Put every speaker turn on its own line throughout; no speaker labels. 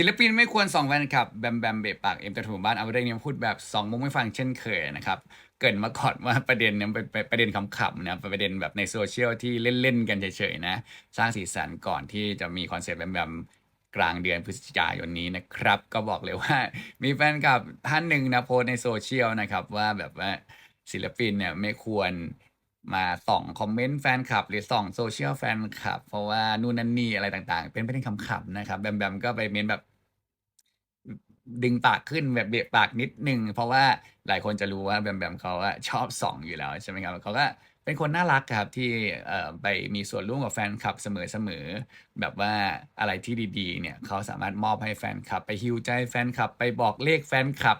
ศิลปินไม่ควรส่องแฟนคลับแบมแบมเบะปากเอ็มตะถูบ้านเอาเรื่องนี้มาพูดแบบสองมุกไม่ฟังเช่นเคยนะครับเกินมาก่อนว่าประเด็นเนี่ยเป็นประเด็นขำๆนะประเด็นแบบในโซเชียลที่เล่นๆกันเฉยๆนะ สร้างสีสันก่อนที่จะมีคอนเสิร์ตแบมแบมกลางเดือนพฤศจิกายนนี้นะครับ ก็บอกเลยว่า มีแฟนคลับท่านหนึ่งนะโพสในโซเชียลนะครับว่าแบบว่าศิลปินเนี่ยไม่ควร มาส่องคอมเมนต์แฟนคลับ หรือส่องโซเชียลแฟนคลับ เพราะว่านู่นนั่นนี่อะไรต่างๆ เป็นประเด็นขำๆนะครับแบมแบมก็ไปเม้นแบบดึงปากขึ้นแบบเบะปากนิดนึง เพราะว่าหลายคนจะรู้ว่าแบมแบมเขาชอบส่องอยู่แล้วใช่ไหมครับเขาก็เป็นคนน่ารักครับที่ไปมีส่วนร่วมกับแฟนคลับเสมอๆแบบว่าอะไรที่ดีๆ เนี่ยเขาสามารถมอบให้แฟนคลับ ไปฮิวใจแฟนคลับ ไปบอกเลขแฟนคลับ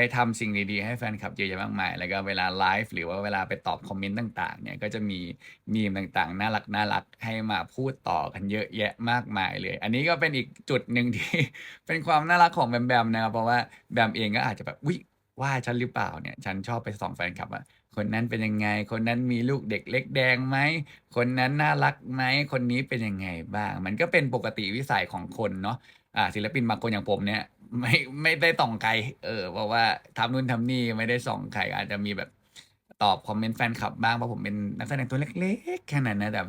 ไปทำสิ่งดีๆให้แฟนคลับเยอะแยะมากมาย แล้วก็เวลาไลฟ์หรือว่าเวลาไปตอบคอมเมนต์ต่างๆ เนี่ยก็จะมีมีมต่างๆ น่ารักน่ารักให้มาพูดต่อกันเยอะแยะมากมายเลย อันนี้ก็เป็นอีกจุดหนึ่งที่เป็นความน่ารักของแบมแบมนะครับเพราะว่าแบมเองก็อาจจะแบบวิว่าฉันหรือเปล่าเนี่ยฉันชอบไปส่องแฟนคลับว่าคนนั้นเป็นยังไง คนนั้นมีลูกเด็กเล็กแดงไหม คนนั้นน่ารักไหม คนนี้เป็นยังไงบ้าง มันก็เป็นปกติวิสัยของคนเนาะอ่าศิลปินบางคนอย่างผมเนี่ย ไม่ไม่ได้ส่องใครเออเพราะว่าทำนู่นทำนี่ไม่ได้ส่องใครอาจจะมีแบบตอบคอมเมนต์แฟนคลับบ้างเพราะผมเป็นนักแสดงตัวเล็กๆแค่นั้นนะแต่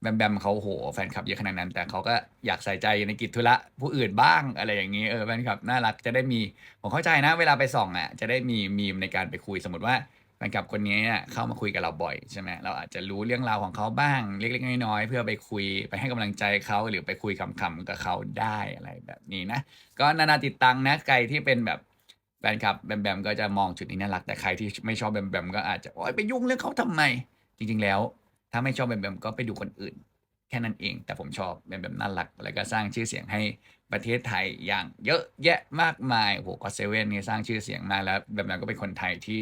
แบมแบมเขาโหแฟนคลับเยอะขนาดนั้น แต่เขาก็อยากใส่ใจในกิจธุระผู้อื่นบ้างอะไรอย่างนี้เออแฟนคลับน่ารักจะได้มีผมเข้าใจนะ เวลาไปส่องอะจะได้มีมีมในการไปคุยสมมติว่า แฟนคลับคนนี้เนี่ยเข้ามาคุยกับเราบ่อยใช่ไหมเราอาจจะรู้เรื่องราวของเขาบ้างเล็กๆน้อยๆเพื่อไปคุยไปให้กำลังใจเขาหรือไปคุยขำๆกับเขาได้อะไรแบบนี้นะ ก็นานาติดตังนะใครที่เป็นแบบแฟนคลับแบมแบมก็จะมองจุดนี้น่ารักแต่ใครที่ไม่ชอบแบมแบมก็อาจจะโอ๊ยไปยุ่งเรื่องเขาทำไม จริง ๆ แล้ว ถ้าไม่ชอบแบมแบมก็ไปดูคนอื่น แค่นั้นเอง แต่ผมชอบแบมแบมน่ารักแล้วก็สร้างชื่อเสียงให้ประเทศไทยอย่างเยอะแยะมากมายโอ้โหก็เซเว่นนี่สร้างชื่อเสียงมาแล้วแบมแบมก็เป็นคนไทยที่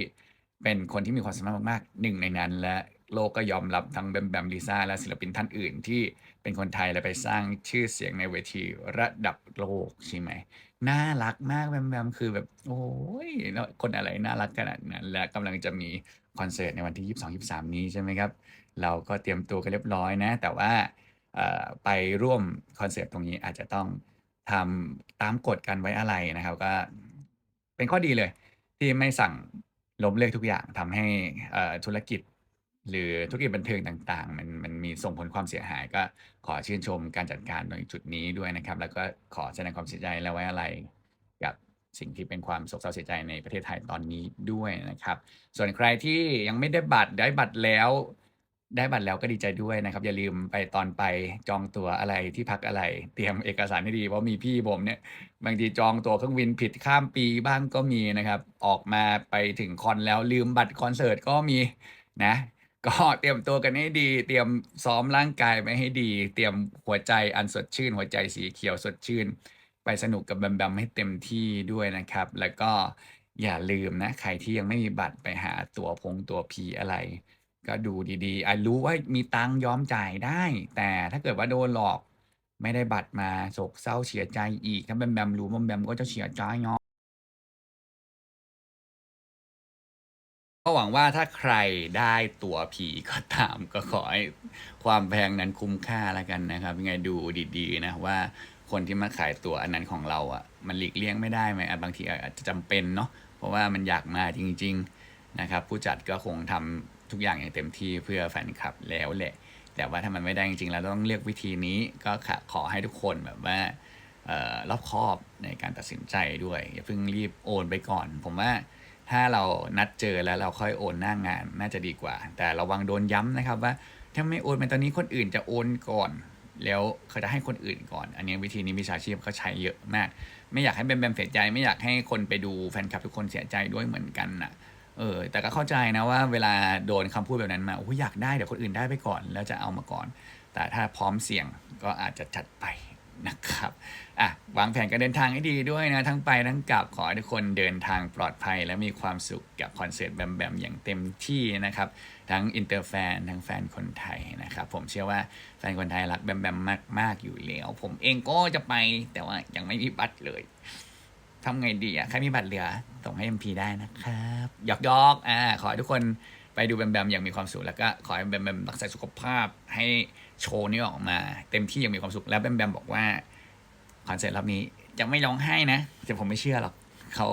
เป็นคนที่มีความสามารถมากๆหนึ่งในนั้น และโลกก็ยอมรับทั้งแบมแบมลิซ่าและศิลปินท่านอื่นที่เป็นคนไทยและไปสร้างชื่อเสียงในเวทีระดับโลกใช่ไหมน่ารักมากแบมแบมคือแบบ โอ้ยคนอะไรน่ารักขนาดนั้น และกำลังจะมีคอนเสิร์ตในวันที่ 22 23 นี้ใช่ไหมครับ เราก็เตรียมตัวกันเรียบร้อยนะ แต่ว่าไปร่วมคอนเสิร์ตตรงนี้อาจจะต้องทำตามกฎการไว้อะไรนะครับ ก็เป็นข้อดีเลย ที่ไม่สั่ง ล้มเลิกทุกอย่างทำให้ธุรกิจ หรือธุรกิจบันเทิงต่าง ๆ มันมันมีส่งผลความเสียหายก็ขอชื่นชมการจัดการในจุดนี้ด้วยนะครับ แล้วก็ขอแสดงความเสียใจและไว้อะไรกับสิ่งที่เป็นความโศกเศร้าเสียใจในประเทศไทยตอนนี้ด้วยนะครับ ส่วนใครที่ยังไม่ได้บัตรได้บัตรแล้ว ได้บัตรแล้วก็ดีใจด้วยนะครับ อย่าลืมไปตอนไปจองตั๋วอะไรที่พักอะไร เตรียมเอกสารให้ดีเพราะมีพี่ผมเนี่ยบางทีจองตั๋วเครื่องบินผิดข้ามปีบ้างก็มีนะครับ ออกมาไปถึงคอนแล้วลืมบัตรคอนเสิร์ตก็มีนะก็เตรียมตัวกันให้ดี เตรียมซ้อมร่างกายไปให้ดี เตรียมหัวใจอันสดชื่น หัวใจสีเขียวสดชื่น ไปสนุกกับแบมแบมให้เต็มที่ด้วยนะครับ แล้วก็อย่าลืมนะ ใครที่ยังไม่มีบัตรไปหาตั๋วพงตั๋วพีอะไร ก็ดูดีๆอะรู้ว่ามีตังค์ยอมจ่ายได้ แต่ถ้าเกิดว่าโดนหลอก ไม่ได้บัตรมาโศกเศร้าเสียใจอีก ถ้าแบมแบมรู้แบมแบมก็จะเสียใจเนาะก็หวังว่าถ้าใครได้ตัวผีก็ตามก็ขอให้ความแพงนั้นคุ้มค่าแล้วกันนะครับยังไงดูดีๆนะว่าคนที่มาขายตั๋วอันนั้นของเราอะมันหลีกเลี่ยงไม่ได้ไหมบางทีอาจจะจำเป็นเนาะเพราะว่ามันอยากมาจริง ๆ นะครับ ผู้จัดก็คงทำ ทุกอย่างอย่างเต็มที่เพื่อแฟนคลับแล้วแหละ แต่ว่าถ้ามันไม่ได้จริงๆเราต้องเลือกวิธีนี้ก็ขอให้ทุกคนแบบว่ารอบคอบในการตัดสินใจด้วย อย่าเพิ่งรีบโอนไปก่อน ผมว่าถ้าเรานัดเจอแล้วเราค่อยโอนหน้างงานน่าจะดีกว่า แต่ระวังโดนย้ำนะครับว่าถ้าไม่โอนไปตอนนี้คนอื่นจะโอนก่อน แล้วเขาจะให้คนอื่นก่อน อันนี้วิธีนี้วิชาชีพเขาใช้เยอะมาก ไม่อยากให้แบมแบมเสียใจ ไม่อยากให้คนไปดูแฟนคลับทุกคนเสียใจด้วยเหมือนกันนะ เออแต่ก็เข้าใจนะว่าเวลาโดนคำพูดแบบนั้นมาโอ้ยอยากได้เดี๋ยวคนอื่นได้ไปก่อน แล้วจะเอามาก่อน แต่ถ้าพร้อมเสี่ยงก็อาจจะจัดไปนะครับอะวางแผนการเดินทางให้ดีด้วยนะ ทั้งไปทั้งกลับขอให้ทุกคนเดินทางปลอดภัย และมีความสุขกับคอนเสิร์ตแบมแบมอย่างเต็มที่นะครับ ทั้งอินเตอร์แฟน ทั้งแฟนคนไทยนะครับ ผมเชื่อว่าแฟนคนไทยรักแบมแบมมาก ๆ อยู่แล้ว ผมเองก็จะไปแต่ว่ายังไม่มีบัตรเลยทำไงดีอะใครมีบัตรเหลือ ส่งให้ MP ได้นะครับหยอกยอกอ่าขอให้ทุกคนไปดูแบมแบมอย่างมีความสุขแล้วก็ขอให้แบมแบมรักษาสุขภาพให้โชว์นี้ออกมา เต็มที่อย่างมีความสุขแล้วแบมแบมบอกว่าคอนเสิร์ตรอบนี้จะไม่ร้องไห้นะแต่ผมไม่เชื่อหรอกเขา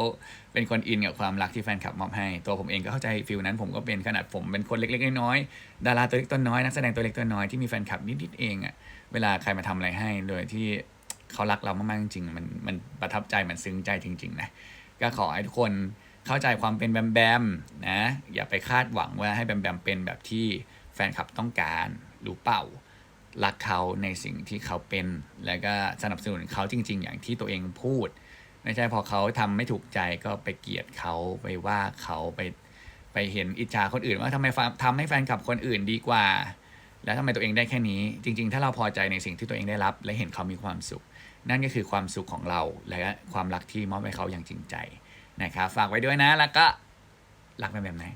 เป็นคนอินกับความรักที่แฟนคลับมอบให้ ตัวผมเองก็เข้าใจฟิลนั้นผมก็เป็นขนาดผมเป็นคนเล็กๆน้อยๆดาราตัวเล็กตัวน้อยนักแสดงตัวเล็กตัวน้อยที่มีแฟนคลับนิดๆเองอะเวลาใครมาทำอะไรให้โดยที่เขารักเรามากๆจริงๆมันมันประทับใจมันซึ้งใจจริง ๆ นะ ก็ขอให้ทุกคนเข้าใจความเป็นแบมแบมนะ อย่าไปคาดหวังว่าให้แบมแบมเป็นแบบที่แฟนคลับต้องการรู้เปล่ารักเขาในสิ่งที่เขาเป็น แล้วก็สนับสนุนเขาจริง ๆ อย่างที่ตัวเองพูด ไม่ใช่พอเขาทำไม่ถูกใจก็ไปเกลียดเขาไปว่าเขาไปไปเห็นอิจฉาคนอื่น ว่าทำไมฟาทำให้แฟนคลับคนอื่นดีกว่า แล้วทำไมตัวเองได้แค่นี้ จริง ๆ ถ้าเราพอใจในสิ่งที่ตัวเองได้รับ และเห็นเขามีความสุข นั่นก็คือความสุขของเราและความรักที่มอบให้เขาอย่างจริงใจนะครับฝากไว้ด้วยนะแล้วก็รักแบมแบมนะ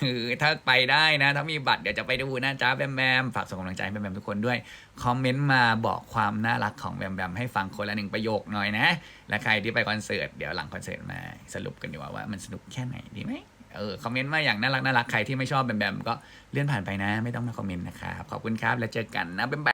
เออถ้าไปได้นะ ถ้ามีบัตรเดี๋ยวจะไปดูนะจ้าแบมแบมฝากส่งกำลังใจให้แบมแบมทุกคนด้วย คอมเมนต์มาบอกความน่ารักของแบมแบมให้ฟังคนละหนึ่งประโยคหน่อยนะ และใครที่ไปคอนเสิร์ตเดี๋ยวหลังคอนเสิร์ตมาสรุปกันดีกว่าว่ามันสนุกแค่ไหนดีไหมเออคอมเมนต์มาอย่างน่ารักน่ารักใครที่ไม่ชอบแบมแบมก็เลื่อนผ่านไปนะ ไม่ต้องมาคอมเมนต์นะครับขอบคุณครับแล้วเจอกันนะแบมแบ